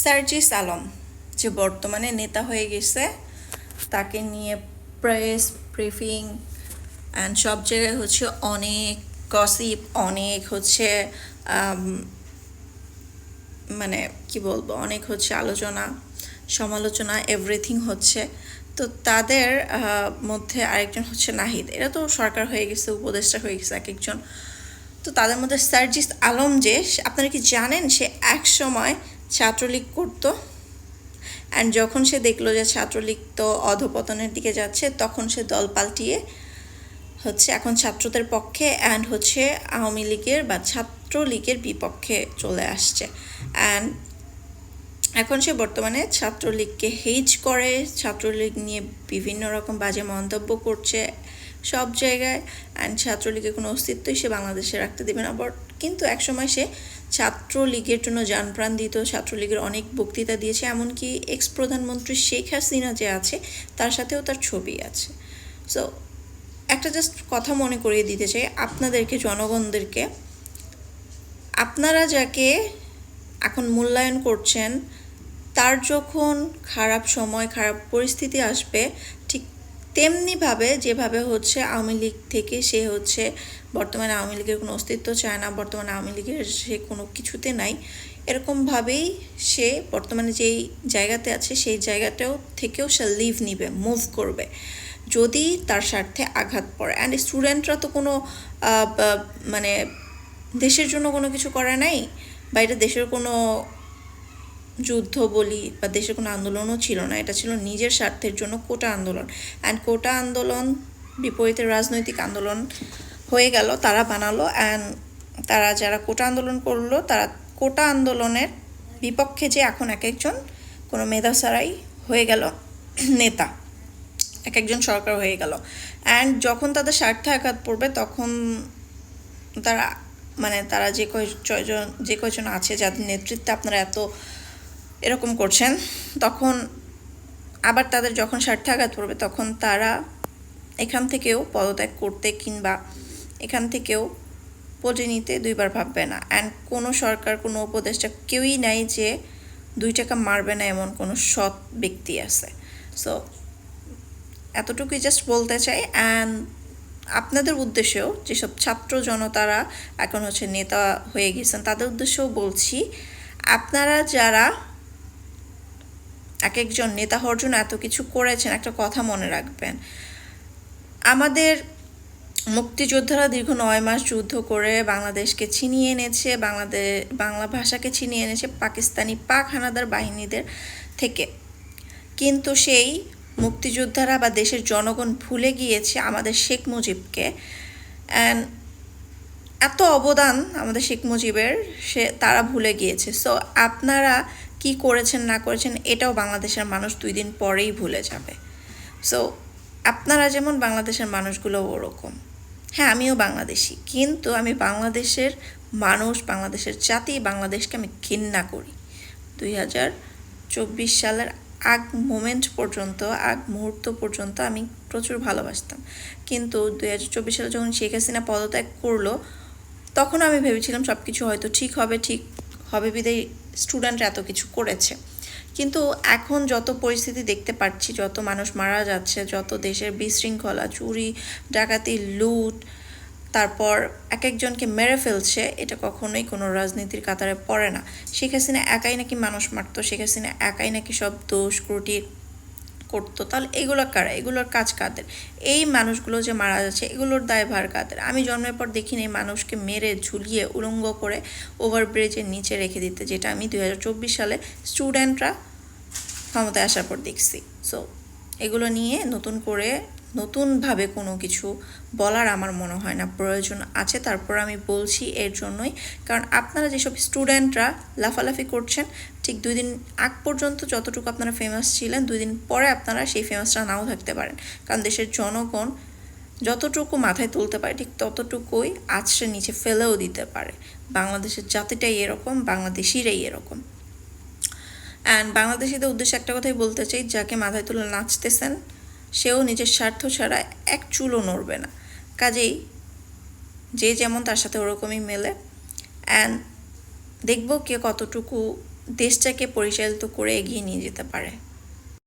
সার্জিস আলম, যে বর্তমানে নেতা হয়ে গেছে, তাকে নিয়ে প্রেস, ব্রিফিং অ্যান্ড সব জায়গায় হচ্ছে অনেক গসিপ অনেক হচ্ছে মানে কি বলব, অনেক হচ্ছে আলোচনা, সমালোচনা এভরিথিং হচ্ছে। তো তাদের মধ্যে আরেকজন হচ্ছে নাহিদ। এরা তো সরকার হয়ে গেছে, উপদেষ্টা হয়ে গেছে এক একজন। তো তাদের মধ্যে সার্জিস আলম যে আপনারা কি জানেন সে এক সময় ছাত্রলীগ করতো। অ্যান্ড যখন সে দেখল যে ছাত্রলীগ তো অধপতনের দিকে যাচ্ছে, তখন সে দল পাল্টিয়ে হচ্ছে এখন ছাত্রদের পক্ষে অ্যান্ড হচ্ছে আওয়ামী লীগের বা ছাত্রলীগের বিপক্ষে চলে আসছে। অ্যান্ড এখন সে বর্তমানে ছাত্রলীগকে হেজ করে, ছাত্রলীগ নিয়ে বিভিন্ন রকম বাজে মন্তব্য করছে সব জায়গায়। অ্যান্ড ছাত্রলীগের কোনো অস্তিত্বই সে বাংলাদেশে রাখতে দেবে না। বট কিন্তু একসময় সে ছাত্রলীগের জন্য যানপ্রাণ দিত, ছাত্রলীগের অনেক বক্তৃতা দিয়েছে, এমনকি এক্স প্রধানমন্ত্রী শেখ হাসিনা যে আছে, তার সাথেও তার ছবি আছে। সো একটা জাস্ট কথা মনে করিয়ে দিতে চাই আপনাদেরকে, জনগণদেরকে। আপনারা যাকে এখন মূল্যায়ন করছেন, তার যখন খারাপ সময়, খারাপ পরিস্থিতি আসবে তেমনিভাবে যেভাবে হচ্ছে আওয়ামী লীগ থেকে সে হচ্ছে বর্তমানে আওয়ামী লীগের কোনো অস্তিত্ব চায় না, বর্তমানে আওয়ামী লীগের সে কোনো কিছুতে নাই, এরকমভাবেই সে বর্তমানে যেই জায়গাতে আছে সেই জায়গাটাও থেকেও সে লিভ নিবে মুভ করবে। যদি তার স্বার্থে আঘাত পড়ে। অ্যান্ড স্টুডেন্টরা তো কোনো মানে দেশের জন্য কোনো কিছু করে নাই বা এটা দেশের কোনো যুদ্ধ বলি বা দেশের কোনো আন্দোলনও ছিল না, এটা ছিল নিজের স্বার্থের জন্য কোটা আন্দোলন। অ্যান্ড কোটা আন্দোলন বিপরীতে রাজনৈতিক আন্দোলন হয়ে গেল, তারা বানালো অ্যান্ড তারা যারা কোটা আন্দোলন করল, তারা কোটা আন্দোলনের বিপক্ষে যে এখন এক একজন কোনো মেধা ছাড়াই হয়ে গেল, নেতা, এক একজন সরকার হয়ে গেল। অ্যান্ড যখন তাদের স্বার্থে আঘাত পড়বে, তখন তারা মানে তারা যে কয় ছয়জন যে কয়জন আছে যাদের নেতৃত্বে আপনারা এত এরকম করছেন, তখন আবার তাদের যখন স্বার্থে আঘাত পড়বে, তখন তারা এখান থেকেও পদত্যাগ করতে কিংবা এখান থেকেও পদে নিতে দুইবার ভাববে না। অ্যান্ড কোনো সরকার, কোনো উপদেষ্টা কেউই নাই যে দুই টাকা মারবে না এমন কোনো সৎ ব্যক্তি আছে। সো এতটুকুই জাস্ট বলতে চাই। অ্যান্ড আপনাদের উদ্দেশ্যেও যেসব ছাত্র জনতারা এখন হচ্ছে নেতা হয়ে গেছেন, তাদের উদ্দেশ্যেও বলছি, আপনারা যারা এক একজন নেতা হওয়ার জন্য এত কিছু করেছেন, একটা কথা মনে রাখবেন। আমাদের মুক্তিযোদ্ধারা দীর্ঘ নয় মাস যুদ্ধ করে বাংলাদেশকে ছিনিয়ে এনেছে বাংলাদেশ বাংলা ভাষাকে ছিনিয়ে এনেছে পাকিস্তানি পাক হানাদার বাহিনীদের থেকে। কিন্তু সেই মুক্তিযোদ্ধারা বা দেশের জনগণ ভুলে গিয়েছে আমাদের শেখ মুজিবকে। অ্যান্ড এত অবদান আমাদের শেখ মুজিবের, সে, তারা ভুলে গিয়েছে। সো আপনারা কি করেছেন, না করেছেন, এটাও বাংলাদেশের মানুষ দুই দিন পরেই ভুলে যাবে। সো আপনারা যেমন বাংলাদেশের মানুষগুলো ওরকম। হ্যাঁ আমিও বাংলাদেশি, কিন্তু আমি বাংলাদেশের মানুষ, বাংলাদেশের জাতি, বাংলাদেশকে আমি ঘৃণা করি। দুই হাজার চব্বিশ সালের আগ মোমেন্ট পর্যন্ত, আগ মুহূর্ত পর্যন্ত আমি প্রচুর ভালোবাসতাম। কিন্তু দুই হাজার চব্বিশ সালে যখন শেখ হাসিনা পদত্যাগ করল, তখন আমি ভেবেছিলাম সব কিছু হয়তো ঠিক হবে ঠিক হবে বিদায় স্টুডেন্টরা এত কিছু করেছে। কিন্তু এখন যত পরিস্থিতি দেখতে পাচ্ছি, যত মানুষ মারা যাচ্ছে, যত দেশের বিশৃঙ্খলা, চুরি, ডাকাতি, লুট, তারপর এক একজনকে মেরে ফেলছে, এটা কখনোই কোনো রাজনীতির কাতারে পড়ে না। শেখ হাসিনা একাই নাকি মানুষ মারত, শেখ হাসিনা একাই নাকি সব দোষ ত্রুটি করতো, তাহলে এগুলো কারা? এগুলোর কাজ কাদের? এই মানুষগুলো যে মারা যাচ্ছে, এগুলোর দায়ভার কাদের? আমি জন্মের পর দেখিনি এই মানুষকে মেরে ঝুলিয়ে উলঙ্গ করে ওভারব্রিজের নিচে রেখে দিতে, যেটা আমি দুই হাজার চব্বিশ সালে স্টুডেন্টরা ক্ষমতায় আসার পর দেখছি। সো এগুলো নিয়ে নতুন করে, নতুনভাবে কোনো কিছু বলার আমার মনে হয় না, প্রয়োজন আছে, তারপর আমি বলছি এর জন্যই। কারণ আপনারা যেসব স্টুডেন্টরা লাফালাফি করছেন ঠিক দুই দিন আগ পর্যন্ত যতটুকু আপনারা ফেমাস ছিলেন, দুই দিন পরে আপনারা সেই ফেমাসটা নাও থাকতে পারেন। কারণ দেশের জনগণ যতটুকু মাথায় তুলতে পারে, ঠিক ততটুকুই আছড়ে নিচে ফেলেও দিতে পারে। বাংলাদেশের জাতিটাই এরকম, বাংলাদেশিরাই এরকম। অ্যান্ড বাংলাদেশিদের উদ্দেশ্যে একটা কথাই বলতে চাই, যাকে মাথায় তুলে নাচতেছেন, সেও নিজের স্বার্থ ছাড়া এক চুলও নড়বে না। কাজেই যে যেমন তার সাথে ওরকমই মেলে। অ্যান্ড দেখব কে কতটুকু দেশটাকে পরিচালিত করে এগিয়ে নিয়ে যেতে পারে।